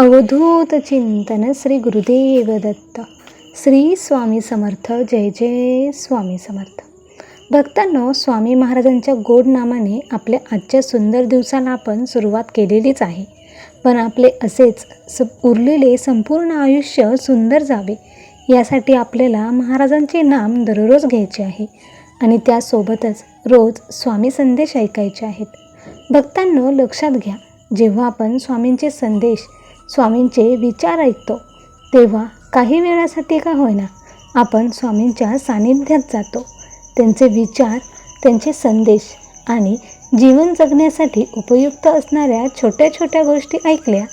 अवधूत चिंतन श्री गुरुदेव दत्त श्री स्वामी समर्थ जय जय स्वामी समर्थ. भक्तांनो स्वामी महाराजांच्या गोड नामाने आपल्या आजच्या सुंदर दिवसाला आपण सुरुवात केलेलीच आहे. पण आपले असेच स उरलेले संपूर्ण आयुष्य सुंदर जावे यासाठी आपल्याला महाराजांचे नाम दररोज घ्यायचे आहे. आणि त्यासोबतच रोज स्वामी संदेश ऐकायचे आहेत. भक्तांनो लक्षात घ्या जेव्हा आपण स्वामींचे संदेश स्वामींचे विचार ऐकतो. तेव्हा काही वेळासाठी का होईना आपण स्वामींच्या सानिध्यात जातो. त्यांचे विचार त्यांचे संदेश आणि जीवन जगण्यासाठी उपयुक्त असणाऱ्या छोट्या छोट्या गोष्टी ऐकल्या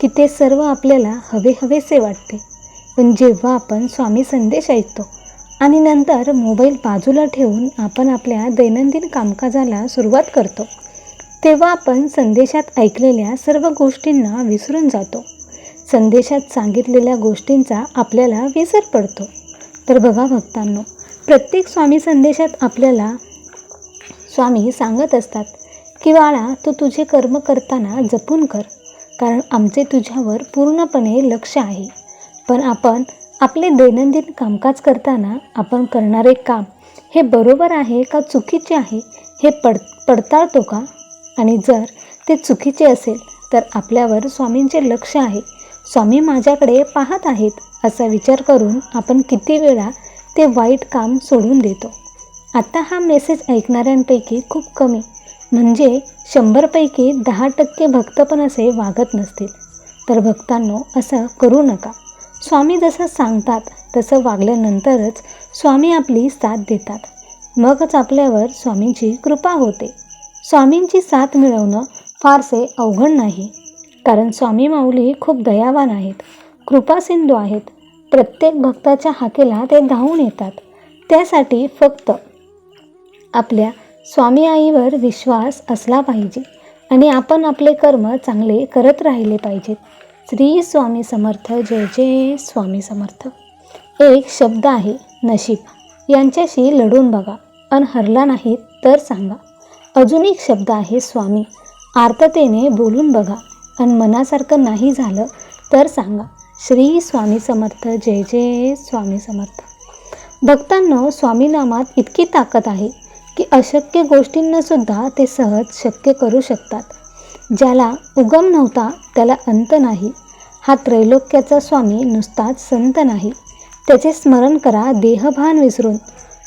की ते सर्व आपल्याला हवे हवेसे वाटते. पण जेव्हा आपण स्वामी संदेश ऐकतो आणि नंतर मोबाईल बाजूला ठेवून आपण आपल्या दैनंदिन कामकाजाला सुरुवात करतो तेव्हा आपण संदेशात ऐकलेल्या सर्व गोष्टींना विसरून जातो. संदेशात सांगितलेल्या गोष्टींचा आपल्याला विसर पडतो. तर बघा भक्तांनो प्रत्येक स्वामी संदेशात आपल्याला स्वामी सांगत असतात की बाळा तू तुझे कर्म करताना जपून कर कारण आमचे तुझ्यावर पूर्णपणे लक्ष आहे. पण आपण आपले दैनंदिन कामकाज करताना आपण करणारे काम हे बरोबर आहे का चुकीचे आहे? हे पड पडताळतो का? आणि जर ते चुकीचे असेल तर आपल्यावर स्वामींचे लक्ष आहे. स्वामी माझ्याकडे पाहत आहेत असा विचार करून आपण किती वेळा ते वाईट काम सोडून देतो. आता हा मेसेज ऐकणाऱ्यांपैकी खूप कमी. म्हणजे शंभरपैकी दहा टक्के भक्त पण असे वागत नसतील. तर भक्तांनो असं करू नका. स्वामी जसं सांगतात तसं वागल्यानंतरच स्वामी आपली साथ देतात. मगच आपल्यावर स्वामींची कृपा होते. स्वामींची साथ मिळवणं फारसे अवघड नाही. कारण स्वामी माऊली खूप दयावान आहेत. कृपासिंधू आहेत. प्रत्येक भक्ताच्या हाकेला ते धावून येतात. त्यासाठी फक्त आपल्या स्वामी आईवर विश्वास असला पाहिजे आणि आपण आपले कर्म चांगले करत राहिले पाहिजेत. श्री स्वामी समर्थ जय जय स्वामी समर्थ. एक शब्द आहे नशीब. यांच्याशी लढून बघा. अन हरला नाही तर सांगा. अजून एक शब्द आहे स्वामी. आर्ततेने बोलून बघा. आणि मनासारखं नाही झालं तर सांगा. श्री स्वामी समर्थ जय जय स्वामी समर्थ. भक्तांनो स्वामीनामात इतकी ताकद आहे की अशक्य गोष्टींनासुद्धा ते सहज शक्य करू शकतात. ज्याला उगम नव्हता त्याला अंत नाही. हा त्रैलोक्याचा स्वामी नुसताच संत नाही. त्याचे स्मरण करा देहभान विसरून.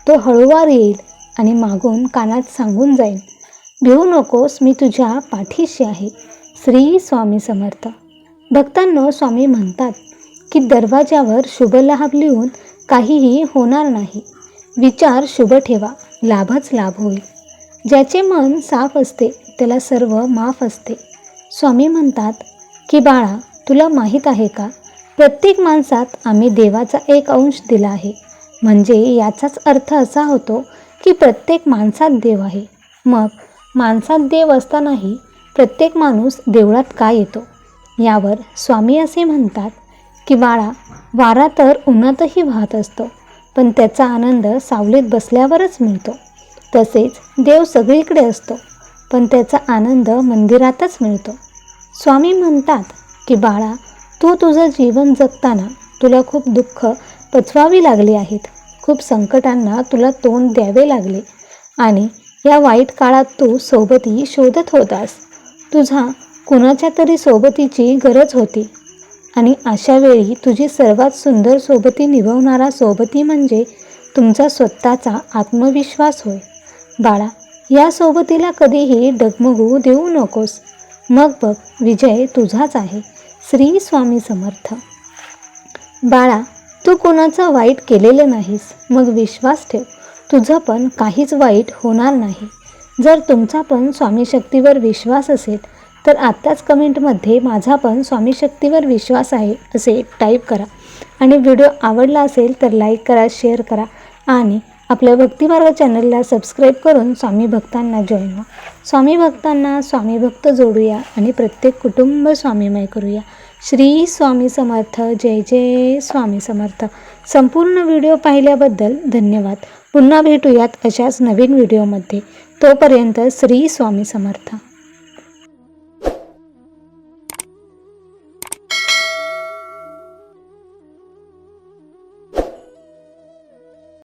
तो हळूवार येईल आणि मागून कानात सांगून जाईल. भिवू नकोस मी तुझ्या पाठीशी आहे. श्री स्वामी समर्थ. भक्तांनो स्वामी म्हणतात की दरवाजावर शुभ लाभ लिहून काहीही होणार नाही. विचार शुभ ठेवा लाभच लाभ होईल. ज्याचे मन साफ असते त्याला सर्व माफ असते. स्वामी म्हणतात की बाळा तुला माहीत आहे का? प्रत्येक माणसात आम्ही देवाचा एक अंश दिला आहे. म्हणजे याचाच अर्थ असा होतो की प्रत्येक माणसात देव आहे. मग माणसात देव असतानाही प्रत्येक माणूस देवळात का येतो? यावर स्वामी असे म्हणतात की बाळा वारा तर उन्हातही वाहत असतो पण त्याचा आनंद सावलीत बसल्यावरच मिळतो. तसेच देव सगळीकडे असतो पण त्याचा आनंद मंदिरातच मिळतो. स्वामी म्हणतात की बाळा तू तुझं जीवन जगताना तुला खूप दुःख पचवावी लागली आहेत. खूप संकटांना तुला तोंड द्यावे लागले. आणि या वाईट काळात तू सोबती शोधत होतास. तुझा कुणाच्या तरी सोबतीची गरज होती. आणि अशा वेळी तुझी सर्वात सुंदर सोबती निभवणारा सोबती म्हणजे तुमचा स्वतःचा आत्मविश्वास होय. बाळा या सोबतीला कधीही डगमगू देऊ नकोस. मग बघ विजय तुझाच आहे. श्री स्वामी समर्थ. बाळा तू कोणाचं वाईट केलेलं नाहीस. मग विश्वास ठेव. तुझं पण काहीच वाईट होणार नाही. जर तुमचा पण स्वामी शक्तीवर विश्वास असेल तर आत्ताच कमेंटमध्ये माझा पण स्वामी शक्तीवर विश्वास आहे असे टाईप करा. आणि व्हिडिओ आवडला असेल तर लाईक करा शेअर करा. आणि आपल्या भक्तिमार्ग चॅनलला सबस्क्राईब करून स्वामी भक्तांना जॉईन व्हा. स्वामी भक्तांना स्वामी भक्त जोडूया आणि प्रत्येक कुटुंब स्वामीमय करूया. श्री स्वामी समर्थ. जय जय स्वामी समर्थ. संपूर्ण व्हिडिओ पाहिल्याबद्दल धन्यवाद. पुन्हा भेटूयात अशाच नवीन व्हिडिओमध्ये. तोपर्यंत श्री स्वामी समर्थ.